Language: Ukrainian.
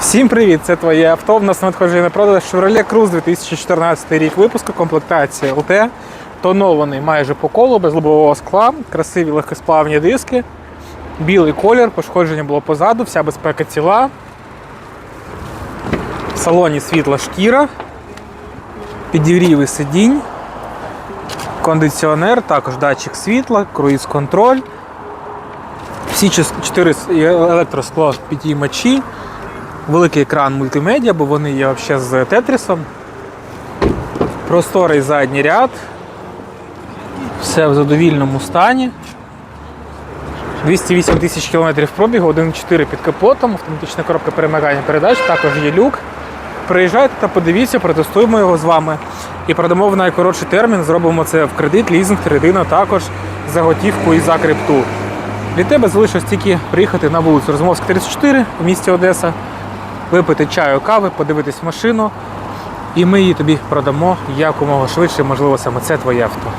Всім привіт! Це твоє авто. В нас на надходження на продаж Chevrolet Cruze 2014 рік випуску, комплектація LT, тонований майже по колу, без лобового скла, красиві легкосплавні диски, білий колір, пошкодження було позаду, вся безпека ціла. В салоні світла шкіра, підігріви сидінь, кондиціонер, також датчик світла, круїз-контроль. Всі чис- чотири електроскло підіймачі, великий екран мультимедіа, бо вони є взагалі з тетрісом. Просторий задній ряд. Все в задовільному стані. 208 тисяч кілометрів пробігу, 1.4 під капотом, автоматична коробка перемикання передач, також є люк. Приїжджайте та подивіться, протестуємо його з вами і продамо в найкоротший термін. Зробимо це в кредит, лізинг, третина, також за готівку і за крипту. Від тебе залишилось тільки приїхати на вулицю Розмовська 34 в місті Одеса, випити чаю, кави, подивитись машину, і ми її тобі продамо якомога швидше, можливо, саме це твоє авто.